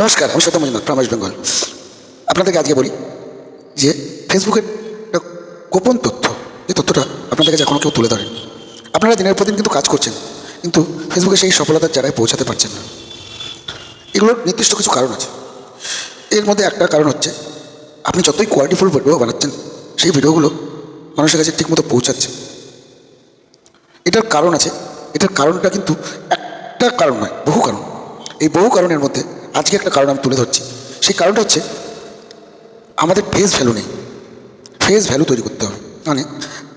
নমস্কার, আমি সত্য মজুমদার ফ্রম বেঙ্গল আপনাদেরকে আজকে বলি যে ফেসবুকের একটা গোপন তথ্য, যে তথ্যটা আপনাদের কাছে এখনও কেউ তুলে ধরেন। আপনারা দিনের প্রতিদিন কিন্তু কাজ করছেন, কিন্তু ফেসবুকে সেই সফলতার জায়গায় পৌঁছাতে পারছেন না। এগুলোর নির্দিষ্ট কিছু কারণ আছে। এর মধ্যে একটা কারণ হচ্ছে, আপনি যতই কোয়ালিটিফুল ভিডিও বানাচ্ছেন, সেই ভিডিওগুলো মানুষের কাছে ঠিকমতো পৌঁছাচ্ছে। এটার কারণ আছে, এটার কারণটা কিন্তু একটা কারণ নয়, বহু কারণ। এই বহু কারণের মধ্যে আজকে একটা কারণ আমি তুলে ধরছি। সেই কারণটা হচ্ছে, আমাদের ফেস ভ্যালু নেই। ফেস ভ্যালু তৈরি করতে হবে। মানে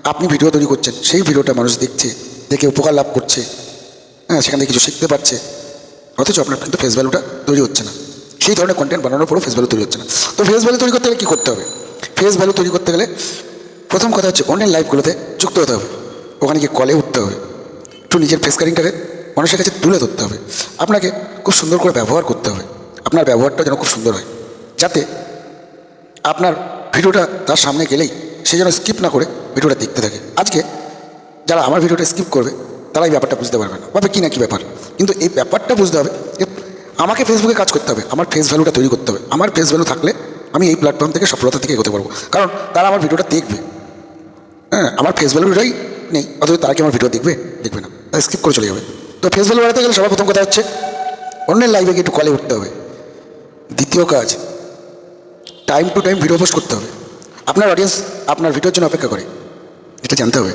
আপনি ভিডিও তৈরি করছেন, সেই ভিডিওটা মানুষ দেখছে, দেখে উপকার লাভ করছে হ্যাঁ সেখান থেকে কিছু শিখতে পারছে। অথচ আপনার কিন্তু ফেস ভ্যালুটা তৈরি হচ্ছে না। সেই ধরনের কন্টেন্ট বানানোর পরও ফেস ভ্যালু তৈরি হচ্ছে না। তো ফেস ভ্যালু তৈরি করতে গেলে কী করতে হবে? ফেস ভ্যালু তৈরি করতে গেলে প্রথম কথা হচ্ছে অনলাইন লাইভগুলোতে যুক্ত হতে হবে। ওখানে গিয়ে কলে উঠতে হবে। একটু নিজের ফেস কারিংটাকে মানুষের কাছে তুলে ধরতে হবে। আপনাকে খুব সুন্দর করে ব্যবহার করতে হবে। আপনার ব্যবহারটা যেন খুব সুন্দর হয়। যাতে আপনার ভিডিওটা তার সামনে গেলেই সে যেন স্কিপ না করে ভিডিওটা দেখতে থাকে। আজকে যারা আমার ভিডিওটা স্কিপ করবে, তারা এই ব্যাপারটা বুঝতে পারবে না। ভাবে কী না কী ব্যাপার? কিন্তু এই ব্যাপারটা বুঝতে হবে যে আমাকে ফেসবুকে কাজ করতে হবে, আমার ফেস ভ্যালুটা তৈরি করতে হবে। আমার ফেস ভ্যালু থাকলে আমি এই প্ল্যাটফর্ম থেকে সফলতা থেকে এগোতে পারব। কারণ তারা আমার ভিডিওটা দেখবে। হ্যাঁ আমার ফেস ভ্যালুটাই নেই, অথচ তারা কি আমার ভিডিও দেখবে? দেখবে না। তাই স্কিপ করে চলে যাবে। তো ফেস ভ্যালু বাড়াতে গেলে সবার প্রথম কথা হচ্ছে, অন্যের লাইভে গিয়ে একটু কলে উঠতে হবে। দ্বিতীয় কাজ time to time video post করতে হবে। আপনার অডিয়েন্স আপনার ভিডিওর জন্য অপেক্ষা করে, এটা জানতে হবে।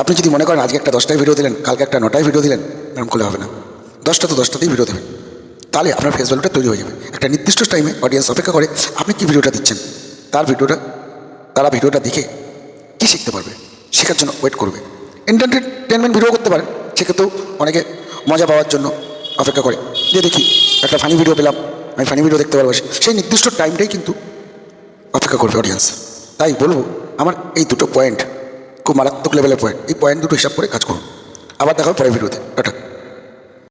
আপনি যদি মনে করেন আজকে একটা দশটায় ভিডিও দিলেন, কালকে একটা নটায় ভিডিও দিলেন, এরকম করলে হবে না। দশটা তো দশটাতেই ভিডিও দেবেন। তাহলে আপনার ফেস ভ্যালুটা তৈরি হয়ে যাবে। একটা নির্দিষ্ট টাইমে অডিয়েন্স অপেক্ষা করে, আপনি কী ভিডিওটা দিচ্ছেন? তার ভিডিওটা তারা ভিডিওটা দেখে কী শিখতে পারবে? শেখার জন্য ওয়েট করবে। এন্টারটেনমেন্ট ভিডিও করতে পারেন। সেক্ষেত্রেও অনেকে মজা পাওয়ার জন্য অপেক্ষা করে। যে দেখি, একটা ফানি ভিডিও পেলাম। আমি ফানি ভিডিও দেখতে ভালোবাসি। সেই নির্দিষ্ট টাইমটাই কিন্তু অপেক্ষা করবে অডিয়েন্স তাই বলব, আমার এই দুটো পয়েন্ট খুব মারাত্মক লেভেলের পয়েন্ট এই পয়েন্ট দুটো হিসাব করে কাজ করুন। আবার দেখা পরের ভিডিওতে টাটা।